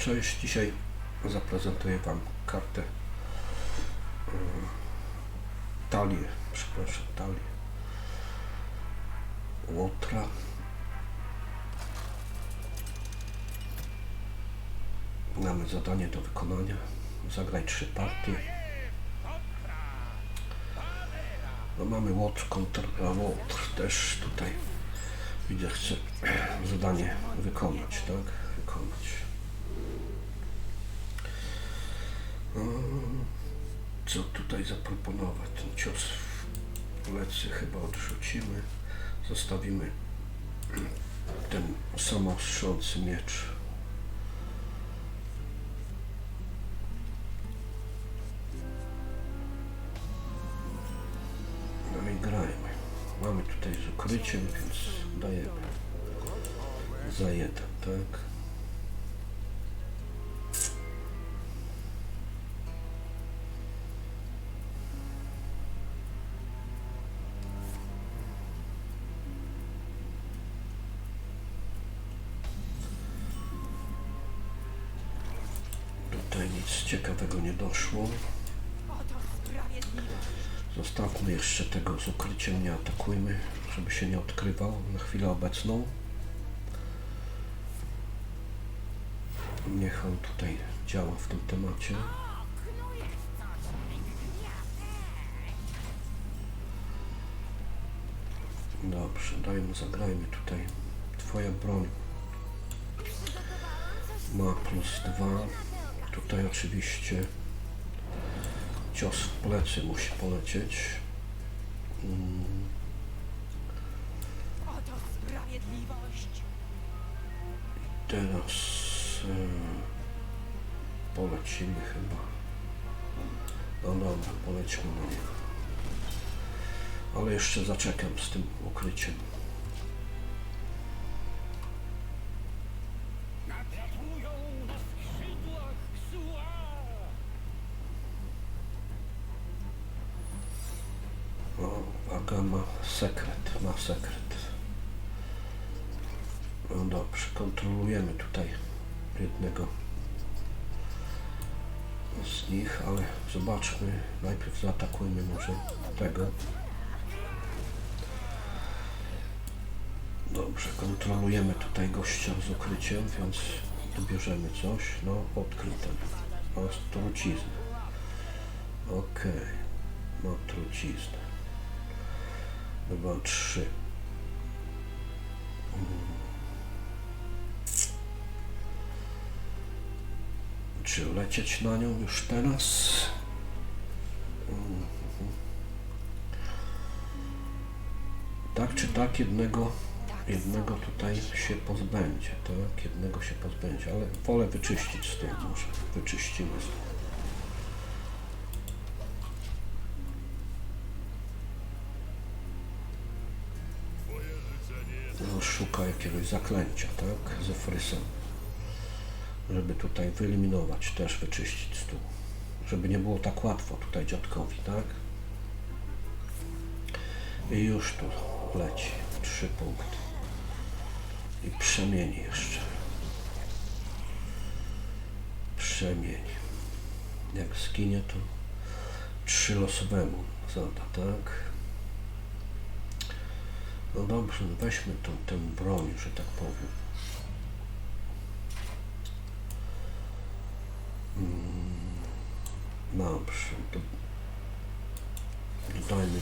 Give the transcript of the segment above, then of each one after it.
Cześć, dzisiaj zaprezentuję Wam kartę yy, talię, przepraszam, talię Łotra Mamy zadanie do wykonania. Zagraj trzy partie. No mamy Łotr kontra Łotr też tutaj widzę, chcę zadanie wykonać, tak? Wykonać. Co tutaj zaproponować? Ten cios w plecy chyba odrzucimy. Zostawimy ten samostrzący miecz. No i grajmy. Mamy tutaj z ukryciem, więc dajemy. Za jeden, tak? Nic ciekawego nie doszło. Zostawmy jeszcze tego z ukryciem, nie atakujmy, żeby się nie odkrywał na chwilę obecną. Niech on tutaj działa w tym temacie. Dobrze, dajmy, zagrajmy tutaj. Twoja broń ma plus dwa. Tutaj oczywiście cios w plecy musi polecieć. Oto sprawiedliwość. Teraz e, polecimy chyba. No dobra, polećmy na niego. Ale jeszcze zaczekam z tym ukryciem. Ma sekret, ma sekret. No dobrze, kontrolujemy tutaj jednego z nich, ale zobaczmy, najpierw zaatakujmy może tego. Dobrze, kontrolujemy tutaj gościa z ukryciem, więc dobierzemy coś. No, odkrył ten. O, truciznę. Okej, ma truciznę. Chyba trzy. Czy lecieć na nią już teraz? Mhm. Tak czy tak jednego, jednego tutaj się pozbędzie, tak? Jednego się pozbędzie, ale wolę wyczyścić z tym może. Wyczyścimy z tym. Jakiegoś zaklęcia, tak? Ze frysem. Żeby tutaj wyeliminować, też wyczyścić stół. Żeby nie było tak łatwo tutaj dziadkowi, tak? I już tu leci. Trzy punkty. I przemieni jeszcze. Przemieni. Jak zginie, to trzy losowemu zada, tak? No dobrze, no weźmy tą, tę broń, że tak powiem. Mm, Dobrze, to dodajmy.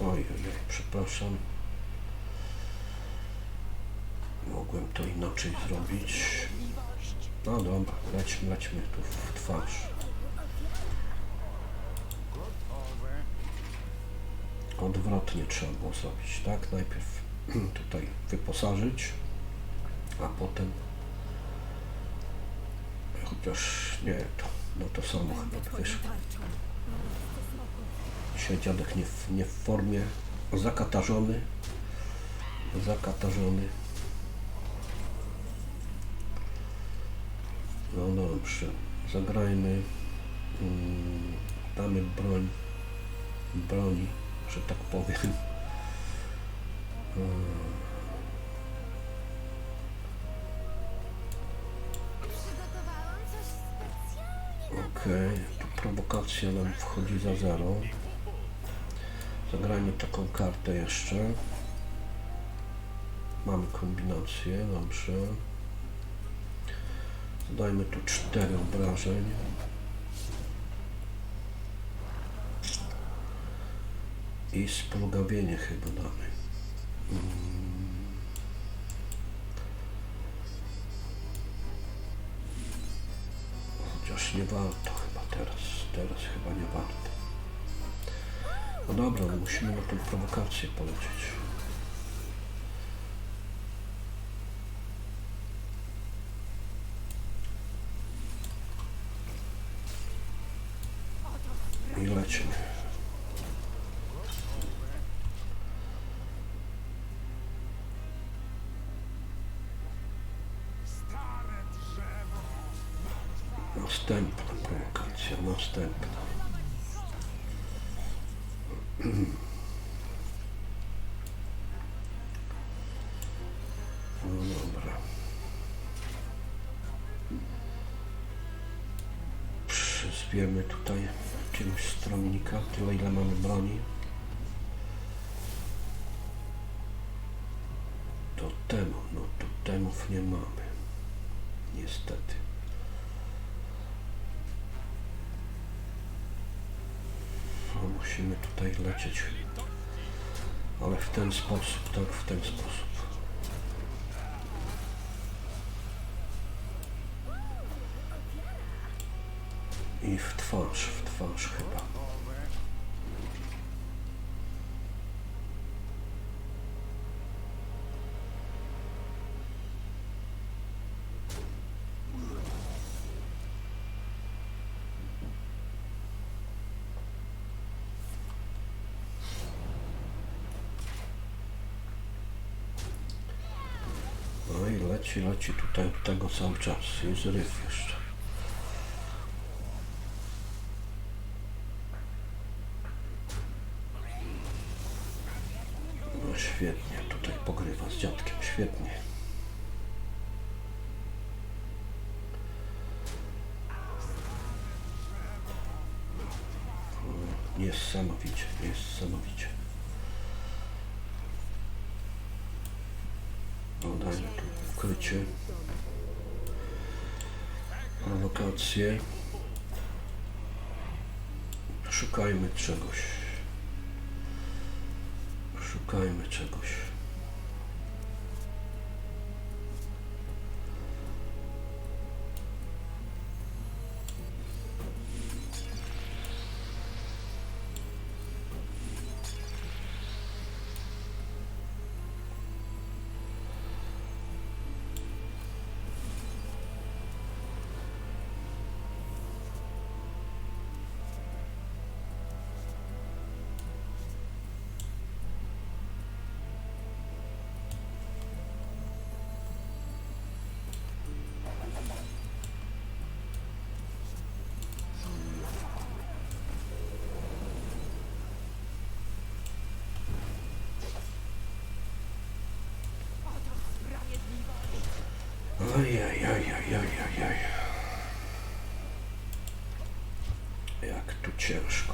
Oj, oj, oj, przepraszam. Mogłem to inaczej zrobić. No dobra, lećmy, lećmy tu w twarz. Odwrotnie trzeba było zrobić, tak? Najpierw tutaj wyposażyć, a potem chociaż nie, to, no to samo chyba by wyszło. Dzisiaj dziadek nie w, nie w formie, zakatarzony, zakatarzony. No dobrze, zagrajmy, mm, damy broń, broni, że tak powiem. Okej, tu prowokacja nam wchodzi za zero. Zagrajmy taką kartę jeszcze. Mamy kombinację, dobrze. Dajmy tu cztery obrażeń. I splugawienie chyba damy. Chociaż nie warto chyba teraz. Teraz chyba nie warto. No dobra, no musimy na tą prowokację polecieć. Następna prowokacja, następna. No dobra. Przyzwiemy tutaj jakiegoś stronnika, tyle ile mamy broni. Totemu, no totemów nie mamy. Niestety. Musimy tutaj lecieć. Ale w ten sposób, tak, w ten sposób. I w twarz, w twarz chyba. No i leci, leci tutaj tego cały czas. Jest ryf jeszcze. No świetnie, tutaj pogrywa z dziadkiem, świetnie. Niesamowicie, niesamowicie. No dajmy ukrycie. Prowokacje. Szukajmy czegoś. Szukajmy czegoś.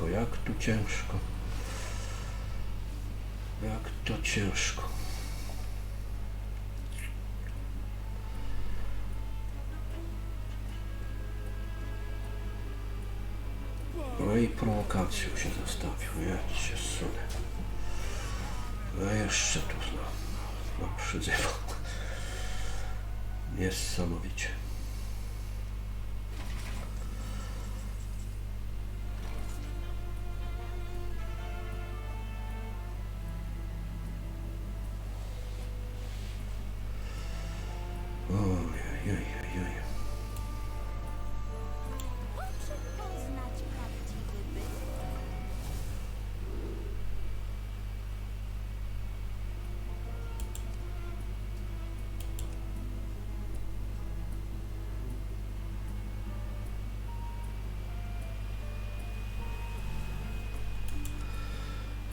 Ciężko, jak tu ciężko. Jak to ciężko. No i prowokacją się zastawił, ja się sunę. No jeszcze tu znowu, no przyzywał. Niesamowicie. Ojej, Proszę poznać prawdziwy byt.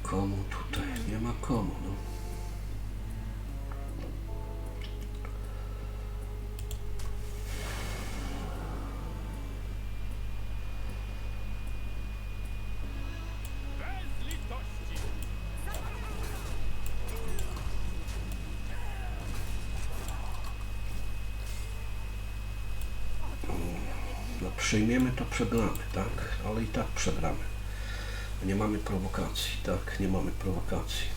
komu tutaj? Nie ma komu, no. Przyjmiemy, to przegramy, tak? Ale i tak przegramy. Nie mamy prowokacji, tak? Nie mamy prowokacji.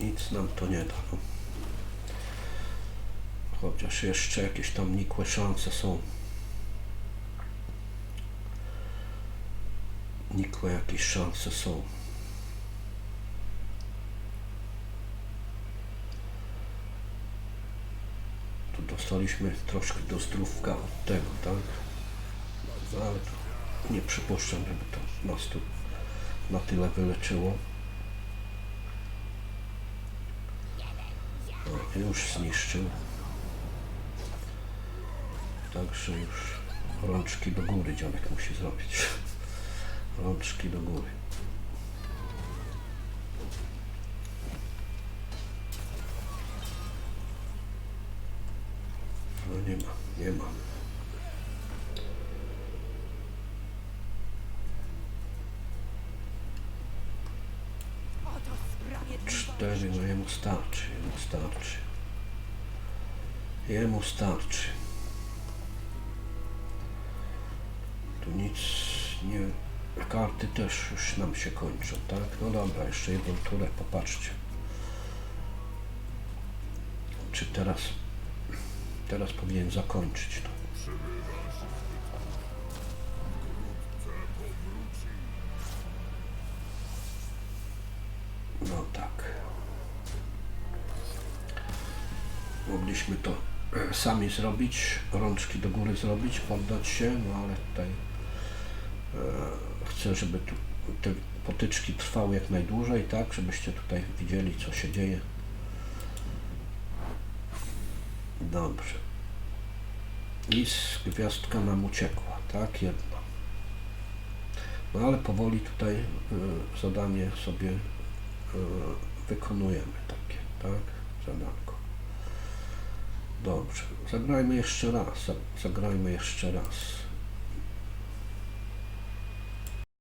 Nic nam to nie da. No. Chociaż jeszcze jakieś tam nikłe szanse są. Nikłe jakieś szanse są. Dostaliśmy troszkę do zdrówka od tego, tak? No ale to nie przypuszczam, żeby to nas tu na tyle wyleczyło. O, już zniszczył. Także już rączki do góry dziadek musi zrobić. Rączki do góry. Nie ma, nie ma. Cztery, no jemu starczy, jemu starczy. Jemu starczy. Tu nic nie... Karty też już nam się kończą, tak? No dobra, jeszcze jedną turę, popatrzcie. Czy teraz... Teraz powinien zakończyć to. No tak. Mogliśmy to sami zrobić, rączki do góry zrobić, poddać się, no ale tutaj e, chcę, żeby tu te potyczki trwały jak najdłużej, tak, żebyście tutaj widzieli, co się dzieje. Dobrze. I gwiazdka nam uciekła, tak, jedna. No ale powoli tutaj e, zadanie sobie e, wykonujemy takie, tak? Zadanko. Dobrze. Zagrajmy jeszcze raz. za- Zagrajmy jeszcze raz.